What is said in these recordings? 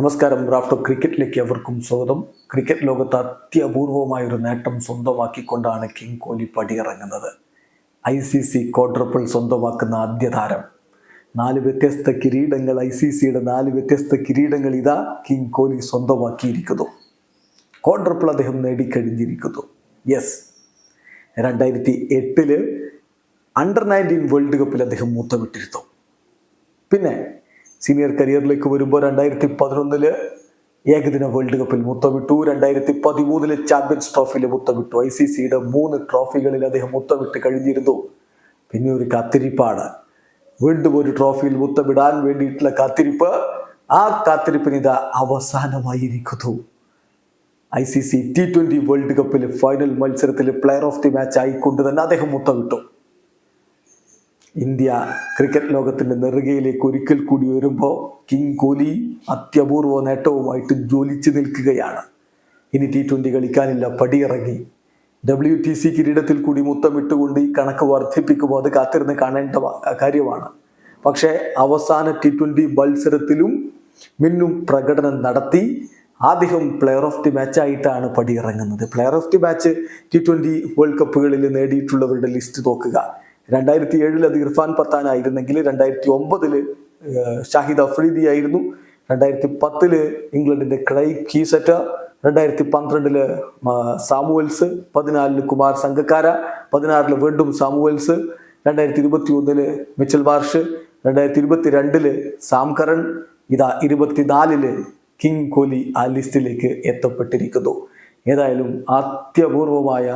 നമസ്കാരം. റാഫ്റ്റോ ക്രിക്കറ്റിലേക്ക് അവർക്കും സ്വാഗതം. ക്രിക്കറ്റ് ലോകത്ത് അത്യപൂർവമായ ഒരു നേട്ടം സ്വന്തമാക്കിക്കൊണ്ടാണ് കിങ് കോഹ്ലി പടിയിറങ്ങുന്നത്. ഐ സി സി ക്വാഡ്രപ്പിൾ സ്വന്തമാക്കുന്ന ആദ്യ താരം. നാല് വ്യത്യസ്ത കിരീടങ്ങൾ ഐ സി സിയുടെ നാല് വ്യത്യസ്ത കിരീടങ്ങൾ ഇതാ കിങ് കോഹ്ലി സ്വന്തമാക്കിയിരിക്കുന്നു. ക്വാഡ്രപ്പിൾ അദ്ദേഹം നേടിക്കഴിഞ്ഞിരിക്കുന്നു. യെസ് രണ്ടായിരത്തി എട്ടിൽ അണ്ടർ നയന്റീൻ വേൾഡ് കപ്പിൽ അദ്ദേഹം മൂത്തമിട്ടിരുന്നു. പിന്നെ സീനിയർ കരിയറിലേക്ക് വരുമ്പോൾ രണ്ടായിരത്തി പതിനൊന്നിൽ ഏകദിന വേൾഡ് കപ്പിൽ മുത്തമിട്ടു രണ്ടായിരത്തി പതിമൂന്നിൽ ചാമ്പ്യൻസ് ട്രോഫിയിൽ മുത്തമിട്ടു ഐ സി സിയുടെ മൂന്ന് ട്രോഫികളിൽ അദ്ദേഹം മുത്തമിട്ട് കഴിഞ്ഞിരുന്നു. പിന്നെ ഒരു കാത്തിരിപ്പാണ്. വീണ്ടും ഒരു ട്രോഫിയിൽ മുത്തമിടാൻ വേണ്ടിയിട്ടുള്ള കാത്തിരിപ്പ്. ആ കാത്തിരിപ്പിന് ഇതാ അവസാനമായിരിക്കുന്നു. I C C T twenty world കപ്പിൽ ഫൈനൽ മത്സരത്തിൽ പ്ലെയർ ഓഫ് ദി മാച്ച് ആയിക്കൊണ്ട് തന്നെ അദ്ദേഹം മുത്തമിട്ടു ഇന്ത്യ ക്രിക്കറ്റ് ലോകത്തിന്റെ നെറുകയിലേക്ക് ഒരിക്കൽ കൂടി വരുമ്പോൾ കിങ് കോഹ്ലി അത്യപൂർവ നേട്ടവുമായിട്ട് ജ്വലിച്ചു നിൽക്കുകയാണ്. ഇനി ടി ട്വന്റി കളിക്കാനില്ല പടിയിറങ്ങി. ഡബ്ല്യു ടി സി കിരീടത്തിൽ കൂടി മുത്തമിട്ടുകൊണ്ട് ഈ കണക്ക് വർദ്ധിപ്പിക്കുമ്പോൾ അത് കാത്തിരുന്ന് കാണേണ്ട കാര്യമാണ്. പക്ഷേ അവസാന ടി ട്വന്റി മത്സരത്തിലും മിന്നും പ്രകടനം നടത്തി. ആദ്യം പ്ലെയർ ഓഫ് ദി മാച്ച് ആയിട്ടാണ് പടിയിറങ്ങുന്നത്. Player of the match T twenty world കപ്പുകളിൽ നേടിയിട്ടുള്ളവരുടെ ലിസ്റ്റ് നോക്കുക. രണ്ടായിരത്തി ഏഴിൽ അത് ഇർഫാൻ പത്താൻ ആയിരുന്നെങ്കിൽ രണ്ടായിരത്തി ഒമ്പതിൽ ഷാഹിദ് അഫ്രീദി ആയിരുന്നു. രണ്ടായിരത്തി പത്തിൽ ഇംഗ്ലണ്ടിന്റെ ക്ലൈ കീസറ്റ. രണ്ടായിരത്തി പന്ത്രണ്ടിൽ സാമുവൽസ്. പതിനാലിൽ കുമാർ സംഘക്കാര പതിനാറിൽ വീണ്ടും സാമുവൽസ്. രണ്ടായിരത്തി ഇരുപത്തി ഒന്നിൽ മിച്ചൽ മാർഷ് രണ്ടായിരത്തി ഇരുപത്തി രണ്ടിൽ സാം കരൺ ഇതാ ഇരുപത്തിനാലിൽ കിങ് കോഹ്ലി ആ ലിസ്റ്റിലേക്ക് എത്തപ്പെട്ടിരിക്കുന്നു. ഏതായാലും അത്യപൂർവമായ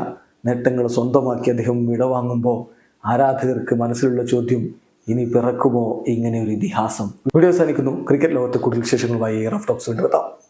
നേട്ടങ്ങൾ സ്വന്തമാക്കി അദ്ദേഹം വിടവാങ്ങുമ്പോൾ ആരാധകർക്ക് മനസ്സിലുള്ള ചോദ്യം ഇനി പിറക്കുമോ? ഇങ്ങനെ ഒരു ഇതിഹാസം. വീഡിയോ സാധിക്കുന്നു ക്രിക്കറ്റ് ലോകത്തെ കൂടുതൽ വിശേഷങ്ങളുമായി റഫ് ടോക്സ് വീണ്ടും എത്താം.